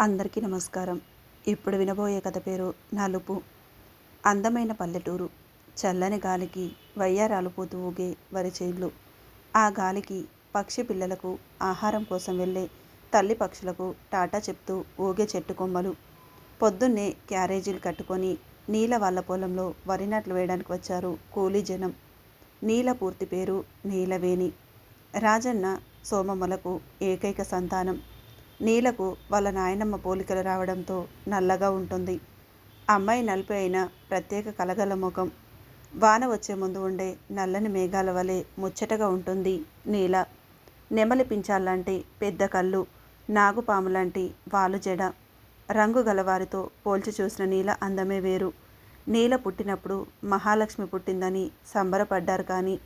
అందరికీ నమస్కారం. ఇప్పుడు వినబోయే కథ పేరు నలుపు. అందమైన పల్లెటూరు. చల్లని గాలికి వయ్యారాలిపోతూ ఊగే వరి చేళ్ళు ఆ గాలికి పక్షి పిల్లలకు ఆహారం కోసం వెళ్ళే తల్లి పక్షులకు టాటా చెప్తూ ఊగే చెట్టు కొమ్మలు. పొద్దున్నే క్యారేజీలు కట్టుకొని నీల వాళ్ళ పొలంలో వరి నాట్లు వేయడానికి వచ్చారు కూలీ జనం. నీల పూర్తి పేరు నీలవేణి. రాజన్న సోమమ్మలకు ఏకైక సంతానం. నీలకు వాళ్ళ నాయనమ్మ పోలికలు రావడంతో నల్లగా ఉంటుంది. అమ్మాయి నలుపు అయిన ప్రత్యేక కలగల ముఖం. వాన వచ్చే ముందు ఉండే నల్లని మేఘాల వలె ముచ్చటగా ఉంటుంది నీల. నెమలి పించాలంటే పెద్ద కళ్ళు నాగుపాము లాంటి వాలు జడ. రంగు గలవారితో పోల్చి చూసిన నీల అందమే వేరు. నీల పుట్టినప్పుడు మహాలక్ష్మి పుట్టిందని సంబరపడ్డారు కానీ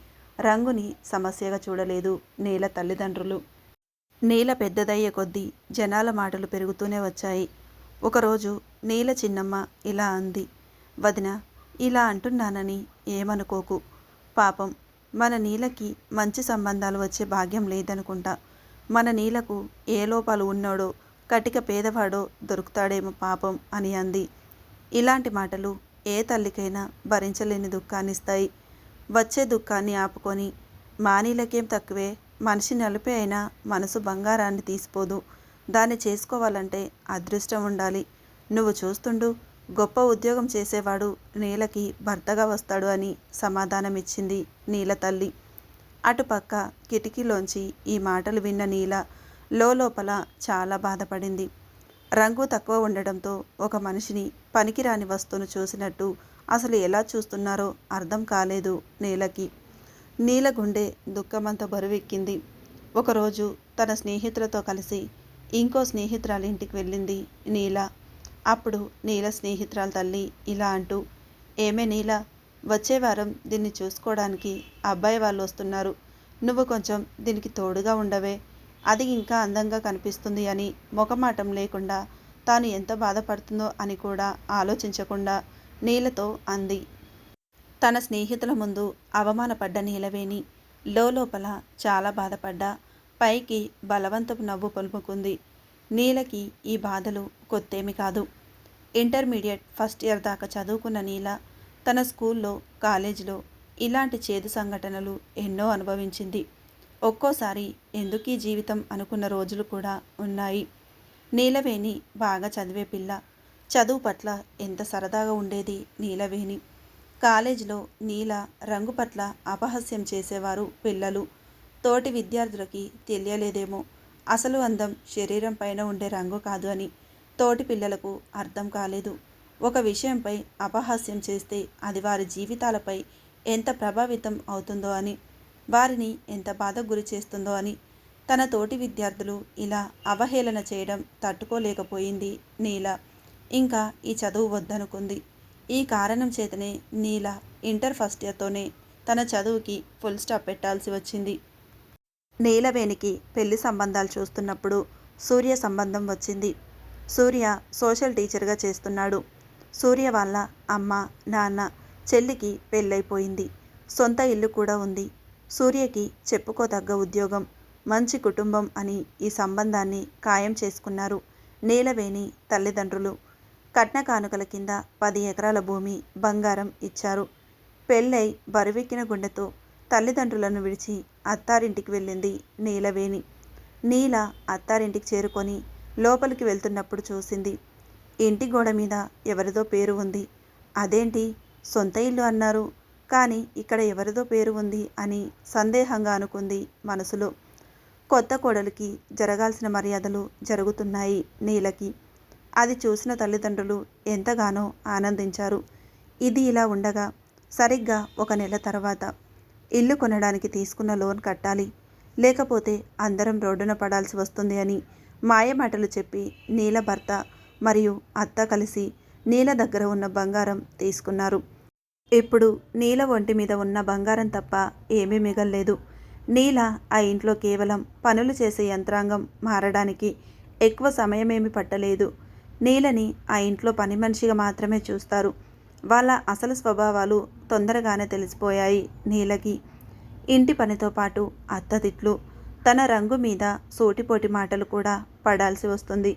రంగుని సమస్యగా చూడలేదు నీల తల్లిదండ్రులు. నీల పెద్దదయ్యే కొద్దీ జనాల మాటలు పెరుగుతూనే వచ్చాయి. ఒకరోజు నీల చిన్నమ్మ ఇలా అంది. వదిన ఇలా అంటున్నానని ఏమనుకోకు. పాపం మన నీలకి మంచి సంబంధాలు వచ్చే భాగ్యం లేదనుకుంటా. మన నీలకు ఏ లోపాలు ఉన్నాడో కటిక పేదవాడో దొరుకుతాడేమో పాపం అని అంది. ఇలాంటి మాటలు ఏ తల్లికైనా భరించలేని దుఃఖాన్నిస్తాయి. వచ్చే దుఃఖాన్ని ఆపుకొని మానీలకేం తక్కువే? మనిషి నలిపే అయినా మనసు బంగారాన్ని తీసిపోదు. దాన్ని చేసుకోవాలంటే అదృష్టం ఉండాలి. నువ్వు చూస్తుండు గొప్ప ఉద్యోగం చేసేవాడు నీలకి భర్తగా వస్తాడు అని సమాధానమిచ్చింది నీల తల్లి. అటుపక్క కిటికీలోంచి ఈ మాటలు విన్న నీల లోపల చాలా బాధపడింది. రంగు తక్కువ ఉండడంతో ఒక మనిషిని పనికిరాని వస్తువును చూసినట్టు అసలు ఎలా చూస్తున్నారో అర్థం కాలేదు నీలకి. నీల గుండె దుఃఖమంత బరువెక్కింది. ఒకరోజు తన స్నేహితులతో కలిసి ఇంకో స్నేహితురాలి ఇంటికి వెళ్ళింది నీల. అప్పుడు నీల స్నేహితురాల తల్లి ఇలా అంటూ ఏమే నీల వచ్చే వారం దీన్ని చూసుకోవడానికి అబ్బాయి వాళ్ళు వస్తున్నారు. నువ్వు కొంచెం దీనికి తోడుగా ఉండవే. అది ఇంకా అందంగా కనిపిస్తుంది అని ముఖమాటం లేకుండా తాను ఎంత బాధపడుతుందో అని కూడా ఆలోచించకుండా నీలతో అంది తన స్నేహితుల ముందు అవమానపడ్డ నీలవేణి లోపల చాలా బాధపడ్డా. పైకి బలవంతపు నవ్వు పలుపుకుంది నీలకి ఈ బాధలు కొత్తేమి కాదు. ఇంటర్మీడియట్ ఫస్ట్ ఇయర్ దాకా చదువుకున్న నీల తన స్కూల్లో కాలేజీలో ఇలాంటి చేదు సంఘటనలు ఎన్నో అనుభవించింది. ఒక్కోసారి ఎందుకీ జీవితం అనుకున్న రోజులు కూడా ఉన్నాయి. నీలవేణి బాగా చదివే పిల్ల. చదువు పట్ల ఎంత సరదాగా ఉండేది నీలవేణి. కాలేజీలో నీల రంగు పట్ల అపహాస్యం చేసేవారు పిల్లలు. తోటి విద్యార్థులకి తెలియలేదేమో. అసలు అందం శరీరం పైన ఉండే రంగు కాదు అని తోటి పిల్లలకు అర్థం కాలేదు. ఒక విషయంపై అపహాస్యం చేస్తే అది వారి జీవితాలపై ఎంత ప్రభావితం అవుతుందో అని వారిని ఎంత బాధ గురి చేస్తుందో అని తన తోటి విద్యార్థులు ఇలా అవహేళన చేయడం తట్టుకోలేకపోయింది నీల. ఇంకా ఈ చదువు వద్దనుకుంది. ఈ కారణం చేతనే నీల ఇంటర్ ఫస్ట్ ఇయర్తోనే తన చదువుకి ఫుల్ స్టాప్ పెట్టాల్సి వచ్చింది. నీలవేణికి పెళ్ళి సంబంధాలు చూస్తున్నప్పుడు సూర్య సంబంధం వచ్చింది. సూర్య సోషల్ టీచర్గా చేస్తున్నాడు. సూర్య వాళ్ళ అమ్మ నాన్న చెల్లికి పెళ్ళైపోయింది. సొంత ఇల్లు కూడా ఉంది. సూర్యకి చెప్పుకోదగ్గ ఉద్యోగం మంచి కుటుంబం అని ఈ సంబంధాన్ని ఖాయం చేసుకున్నారు నీలవేణి తల్లిదండ్రులు. కట్న కానుకల కింద పది ఎకరాల భూమి బంగారం ఇచ్చారు. పెళ్ళై బరువెక్కిన గుండెతో తల్లిదండ్రులను విడిచి అత్తారింటికి వెళ్ళింది నీలవేణి. నీల అత్తారింటికి చేరుకొని లోపలికి వెళ్తున్నప్పుడు చూసింది ఇంటి గోడ మీద ఎవరిదో పేరు ఉంది. అదేంటి? సొంత ఇల్లు అన్నారు. కానీ ఇక్కడ ఎవరిదో పేరు ఉంది అని సందేహంగా అనుకుంది మనసులో. కొత్త కోడలికి జరగాల్సిన మర్యాదలు జరుగుతున్నాయి నీలకి. అది చూసిన తల్లిదండ్రులు ఎంతగానో ఆనందించారు. ఇది ఇలా ఉండగా సరిగ్గా ఒక నెల తర్వాత ఇల్లు కొనడానికి తీసుకున్న లోన్ కట్టాలి. లేకపోతే అందరం రోడ్డున పడాల్సి వస్తుంది అని మాయమాటలు చెప్పి నీల భర్త మరియు అత్త కలిసి నీల దగ్గర ఉన్న బంగారం తీసుకున్నారు. ఇప్పుడు నీల ఒంటి మీద ఉన్న బంగారం తప్ప ఏమీ మిగల్లేదు. నీల ఆ ఇంట్లో కేవలం పనులు చేసే యంత్రాంగం మారడానికి ఎక్కువ సమయమేమి పట్టలేదు. నీలని ఆ ఇంట్లో పని మనిషిగా మాత్రమే చూస్తారు. వాళ్ళ అసలు స్వభావాలు తొందరగానే తెలిసిపోయాయి నీలకి. ఇంటి పనితో పాటు అత్తదిట్లు. తన రంగు మీద సోటిపోటి మాటలు కూడా పడాల్సి వస్తుంది.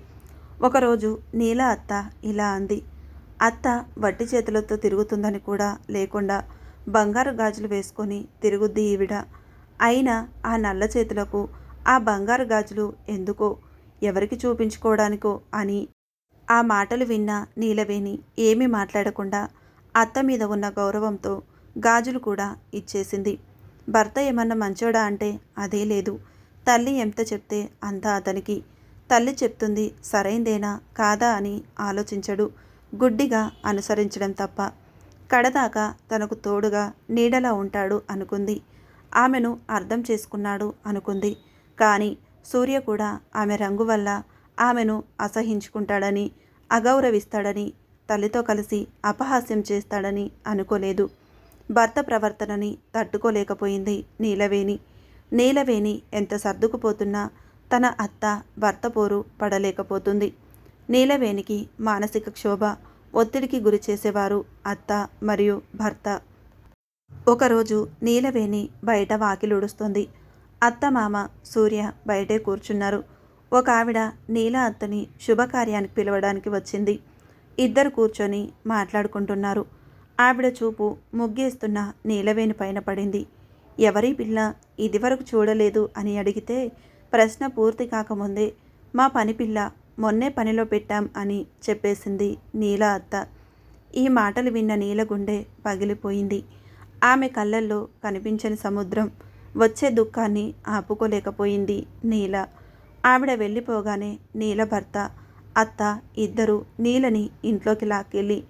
ఒకరోజు నీల అత్త ఇలా అంది. అత్త వట్టి చేతులతో తిరుగుతుందని కూడా లేకుండా బంగారు గాజులు వేసుకొని తిరుగుద్ది ఈవిడ. అయినా ఆ నల్ల చేతులకు ఆ బంగారు గాజులు ఎందుకో? ఎవరికి చూపించుకోవడానికో అని ఆ మాటలు విన్న నీలవేణి ఏమీ మాట్లాడకుండా అత్త మీద ఉన్న గౌరవంతో గాజులు కూడా ఇచ్చేసింది. భర్త ఏమన్నా మంచోడా అంటే అదే లేదు. తల్లి ఎంత చెప్తే అంత అతనికి. తల్లి చెప్తుంది సరైందేనా కాదా అని ఆలోచించడు. గుడ్డిగా అనుసరించడం తప్ప. కడదాకా తనకు తోడుగా నీడలా ఉంటాడు అనుకుంది. ఆమెను అర్థం చేసుకున్నాడు అనుకుంది. కానీ సూర్య కూడా ఆమె రంగు వల్ల ఆమెను అసహించుకుంటాడని అగౌరవిస్తాడని తల్లితో కలిసి అపహాస్యం చేస్తాడని అనుకోలేదు. భర్త ప్రవర్తనని తట్టుకోలేకపోయింది నీలవేణి. నీలవేణి ఎంత సర్దుకుపోతున్నా తన అత్త భర్త పోరు పడలేకపోతుంది. నీలవేణికి మానసిక క్షోభ ఒత్తిడికి గురి చేసేవారు అత్త మరియు భర్త. ఒకరోజు నీలవేణి బయట వాకిలుడుస్తుంది. అత్త మామ సూర్య బయటే కూర్చున్నారు. ఒక ఆవిడ నీల అత్తని శుభకార్యానికి పిలవడానికి వచ్చింది. ఇద్దరు కూర్చొని మాట్లాడుకుంటున్నారు. ఆవిడ చూపు ముగ్గేస్తున్న నీలవేణి పైన పడింది. ఎవరి పిల్ల ఇదివరకు చూడలేదు అని అడిగితే ప్రశ్న పూర్తి కాకముందే మా పని పిల్ల మొన్నే పనిలో పెట్టాం అని చెప్పేసింది నీల అత్త. ఈ మాటలు విన్న నీల గుండె పగిలిపోయింది. ఆమె కళ్ళల్లో కనిపించని సముద్రం వచ్చే దుఃఖాన్ని ఆపుకోలేకపోయింది నీల. ఆవిడ వెళ్ళిపోగానే నీల భర్త అత్త ఇద్దరు నీలని ఇంట్లోకి లాక్కెళ్ళి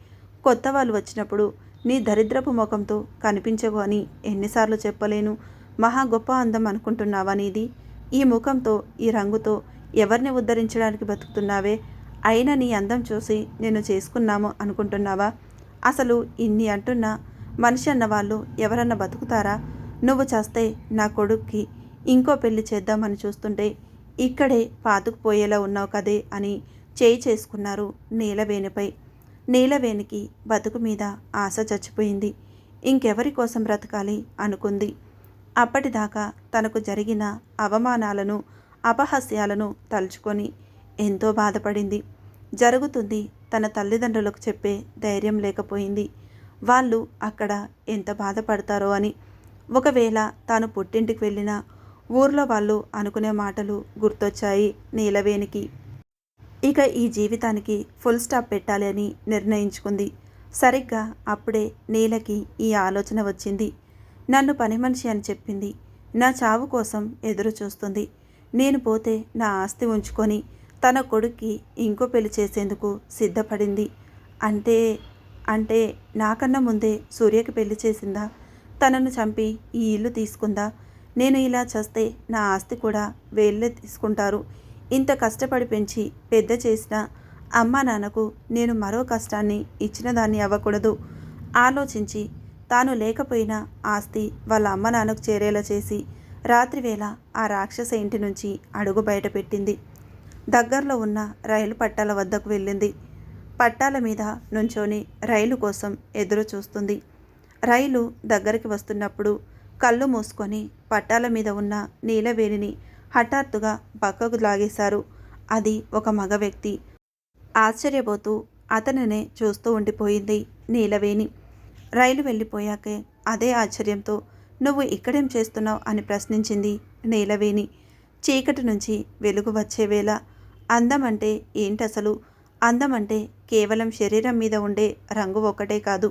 కొత్త వాళ్ళు వచ్చినప్పుడు నీ దరిద్రపు ముఖంతో కనిపించవు అని ఎన్నిసార్లు చెప్పలేను. మహా గొప్ప అందం అనుకుంటున్నావా నీది? ఈ ముఖంతో ఈ రంగుతో ఎవరిని ఉద్ధరించడానికి బతుకుతున్నావే? అయినా నీ అందం చూసి నేను చేసుకున్నాము అనుకుంటున్నావా? అసలు ఇన్ని అంటున్నా మనిషి అన్న వాళ్ళు ఎవరన్నా బతుకుతారా? నువ్వు చేస్తే నా కొడుక్కి ఇంకో పెళ్ళి చేద్దామని చూస్తుంటే ఇక్కడే పాతుకుపోయేలా ఉన్నావు కదే అని చేయి చేసుకున్నారు నీలవేణిపై. నీలవేణికి బతుకు మీద ఆశ చచ్చిపోయింది. ఇంకెవరి కోసం బ్రతకాలి అనుకుంది. అప్పటిదాకా తనకు జరిగిన అవమానాలను అపహాస్యాలను తలుచుకొని ఎంతో బాధపడింది. జరుగుతుంది తన తల్లిదండ్రులకు చెప్పే ధైర్యం లేకపోయింది. వాళ్ళు అక్కడ ఎంత బాధపడతారో అని. ఒకవేళ తాను పుట్టింటికి వెళ్ళినా ఊర్లో వాళ్ళు అనుకునే మాటలు గుర్తొచ్చాయి నీలవేణికి. ఇక ఈ జీవితానికి ఫుల్ స్టాప్ పెట్టాలి అని నిర్ణయించుకుంది. సరిగ్గా అప్పుడే నీలకి ఈ ఆలోచన వచ్చింది. నన్ను పని మనిషి అని చెప్పింది. నా చావు కోసం ఎదురు చూస్తుంది. నేను పోతే నా ఆస్తి ఉంచుకొని తన కొడుక్కి ఇంకో పెళ్ళి చేసేందుకు సిద్ధపడింది. అంటే అంటే నాకన్నా ముందే సూర్యకి పెళ్ళి చేసిందా? తనను చంపి ఈ ఇల్లు తీసుకుందా? నేను ఇలా చేస్తే నా ఆస్తి కూడా వేళ్ళే తీసుకుంటారు. ఇంత కష్టపడి పెంచి పెద్ద చేసిన అమ్మా నాన్నకు నేను మరో కష్టాన్ని ఇచ్చిన దాన్ని అవ్వకూడదు. ఆలోచించి తాను లేకపోయినా ఆస్తి వాళ్ళ అమ్మ నాన్నకు చేరేలా చేసి రాత్రివేళ ఆ రాక్షస ఇంటి నుంచి అడుగు బయట పెట్టింది. దగ్గరలో ఉన్న రైలు పట్టాల వద్దకు వెళ్ళింది. పట్టాల మీద నుంచొని రైలు కోసం ఎదురు చూస్తుంది రైలు దగ్గరికి వస్తున్నప్పుడు కళ్ళు మూసుకొని పట్టాల మీద ఉన్న నీలవేణిని హఠాత్తుగా పక్కకు లాగేశారు. అది ఒక మగ వ్యక్తి. ఆశ్చర్యపోతూ అతనినే చూస్తూ ఉండిపోయింది నీలవేణి రైలు వెళ్ళిపోయాకే అదే ఆశ్చర్యంతో నువ్వు ఇక్కడేం చేస్తున్నావు? అని ప్రశ్నించింది నీలవేణి చీకటి నుంచి వెలుగు వచ్చేవేళ అందం అంటే ఏంటసలు? అందం అంటే కేవలం శరీరం మీద ఉండే రంగు ఒకటే కాదు.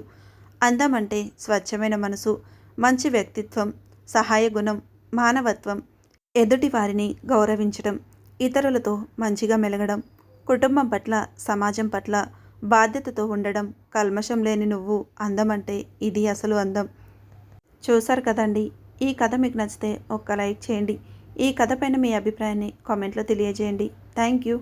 అందం అంటే స్వచ్ఛమైన మనసు. మంచి వ్యక్తిత్వం సహాయ గుణం మానవత్వం ఎదుటి వారిని గౌరవించడం ఇతరులతో మంచిగా మెలగడం కుటుంబం పట్ల సమాజం పట్ల బాధ్యతతో ఉండడం కల్మషం లేని నువ్వు అందం అంటే ఇది అసలు అందం. చూశారు కదండి? ఈ కథ మీకు నచ్చితే ఒక్క లైక్ చేయండి. ఈ కథ పైన మీ అభిప్రాయాన్ని కామెంట్లో తెలియజేయండి. Thank you.